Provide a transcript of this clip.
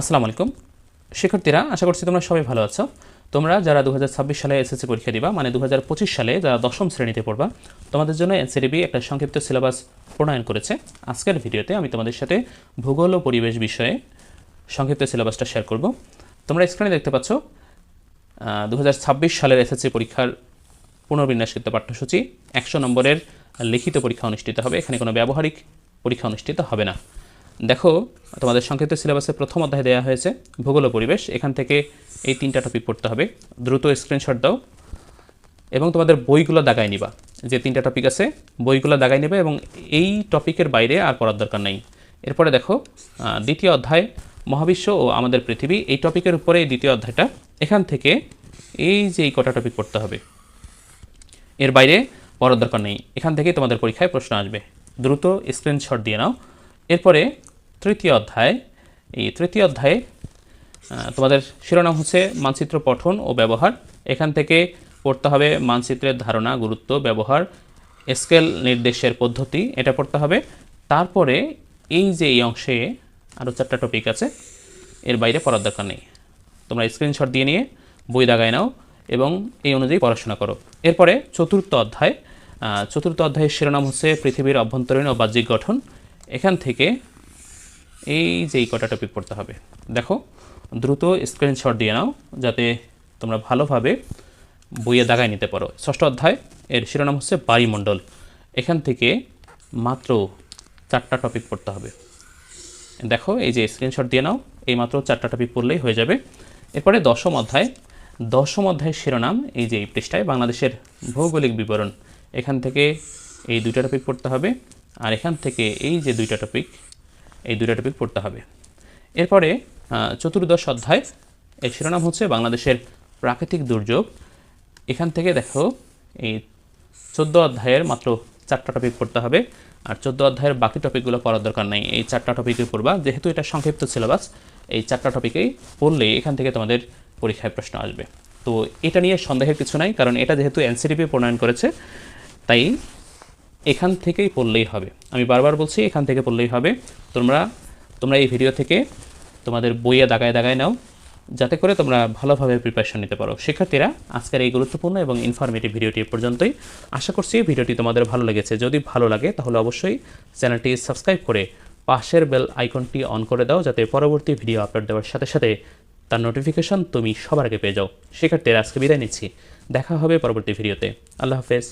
আসসালামু আলাইকুম। শিক্ষার্থীরা, আশা করছি তোমরা সবাই ভালো আছো। তোমরা যারা দু হাজার ছাব্বিশ সালে এসএসসি পরীক্ষা দিবা মানে দু হাজার পঁচিশ সালে যারা দশম শ্রেণীতে পড়বা, তোমাদের জন্য এনসিডিবি একটা সংক্ষিপ্ত সিলেবাস প্রণয়ন করেছে। আজকের ভিডিওতে আমি তোমাদের সাথে ভূগোল ও পরিবেশ বিষয়ে সংক্ষিপ্ত সিলেবাসটা শেয়ার করব। তোমরা স্ক্রিনে দেখতে পাচ্ছ দু হাজার ছাব্বিশ সালের এসএসসি পরীক্ষার পুনর্বিন্যাসকৃত পাঠ্যসূচি একশো নম্বরের লিখিত পরীক্ষা অনুষ্ঠিত হবে। এখানে কোনো ব্যবহারিক পরীক্ষা অনুষ্ঠিত হবে না। দেখো, তোমাদের সংক্ষিপ্ত সিলেবাসে প্রথম অধ্যায় দেওয়া হয়েছে ভূগোল পরিবেশ। এখান থেকে এই তিনটা টপিক পড়তে হবে। দ্রুত স্ক্রিনশট দাও এবং তোমাদের বইগুলো দাগায় নিবা। যে তিনটা টপিক আছে, বইগুলো দাগায় নেবে এবং এই টপিকের বাইরে আর পড়ার দরকার নাই। এরপরে দেখো দ্বিতীয় অধ্যায়, মহাবিশ্ব ও আমাদের পৃথিবী। এই টপিকের উপরে এই দ্বিতীয় অধ্যায়টা, এখান থেকে এই যে এই কটা টপিক পড়তে হবে। এর বাইরে পড়ার দরকার নেই। এখান থেকেই তোমাদের পরীক্ষায় প্রশ্ন আসবে। দ্রুত স্ক্রিনশট দিয়ে নাও। এরপরে তৃতীয় অধ্যায়। এই তৃতীয় অধ্যায়ে তোমাদের শিরোনাম হচ্ছে মানচিত্র পঠন ও ব্যবহার। এখান থেকে পড়তে হবে মানচিত্রের ধারণা, গুরুত্ব, ব্যবহার, স্কেল নির্দেশের পদ্ধতি, এটা পড়তে হবে। তারপরে এই যে এই অংশে আরও চারটা টপিক আছে, এর বাইরে পড়ার দরকার নেই। তোমরা স্ক্রিনশট দিয়ে নিয়ে বই দাগায় নাও এবং এই অনুযায়ী পড়াশোনা করো। এরপরে চতুর্থ অধ্যায় চতুর্থ অধ্যায়ের শিরোনাম হচ্ছে পৃথিবীর অভ্যন্তরীণ ও বাহ্যিক গঠন। এখান থেকে এই যে এই কটা টপিক পড়তে হবে। দেখো, দ্রুত স্ক্রিনশট দিয়ে নাও, যাতে তোমরা ভালোভাবে বইয়ে দাগায় নিতে পারো। ষষ্ঠ অধ্যায়, এর শিরোনাম হচ্ছে বায়ুমণ্ডল এখান থেকে মাত্র চারটা টপিক পড়তে হবে। দেখো, এই যে স্ক্রিনশট দিয়ে নাও, এই মাত্র চারটা টপিক পড়লেই হয়ে যাবে। এরপরে দশম অধ্যায়, দশম অধ্যায়ের শিরোনাম, এই যে এই পৃষ্ঠায় বাংলাদেশের ভৌগোলিক বিবরণ। এখান থেকে এই দুইটা টপিক পড়তে হবে। আর এখান থেকে এই যে দুইটা টপিক এই দুইটা টপিক পড়তে হবে। এরপরে চতুর্দশ অধ্যায়, এর শিরোনাম হচ্ছে বাংলাদেশের প্রাকৃতিক দুর্যোগ। এখান থেকে দেখো, এই চোদ্দ অধ্যায়ের মাত্র চারটা টপিক পড়তে হবে, আর চোদ্দ অধ্যায়ের বাকি টপিকগুলো পড়ার দরকার নেই। এই চারটা টপিকে পড়বা, যেহেতু এটা সংক্ষিপ্ত সিলেবাস এই চারটা টপিকেই পড়লে এখান থেকে তোমাদের পরীক্ষায় প্রশ্ন আসবে। তো এটা নিয়ে সন্দেহের কিছু নাই, কারণ এটা যেহেতু এনসিডিপি প্রণয়ন করেছে, তাই এখান থেকেই পড়লেই হবে। আমি বারবার বলছি, এখান থেকে পড়লেই হবে। তোমরা তোমরা এই ভিডিও থেকে তোমাদের বইয়ে দাগায় দাগায় নাও, যাতে করে তোমরা ভালোভাবে প্রিপারেশন নিতে পারো। শিক্ষার্থীরা, আজকের এই গুরুত্বপূর্ণ এবং ইনফরমেটিভ ভিডিওটি পর্যন্তই। আশা করছি ভিডিওটি তোমাদের ভালো লেগেছে। যদি ভালো লাগে, তাহলে অবশ্যই চ্যানেলটি সাবস্ক্রাইব করে পাশের বেল আইকনটি অন করে দাও, যাতে পরবর্তী ভিডিও আপলোড দেওয়ার সাথে সাথে তার নোটিফিকেশন তুমি সবার আগে পেয়ে যাও। শিক্ষার্থীরা, আজকে বিদায় নিচ্ছি। দেখা হবে পরবর্তী ভিডিওতে আল্লাহ হাফেজ।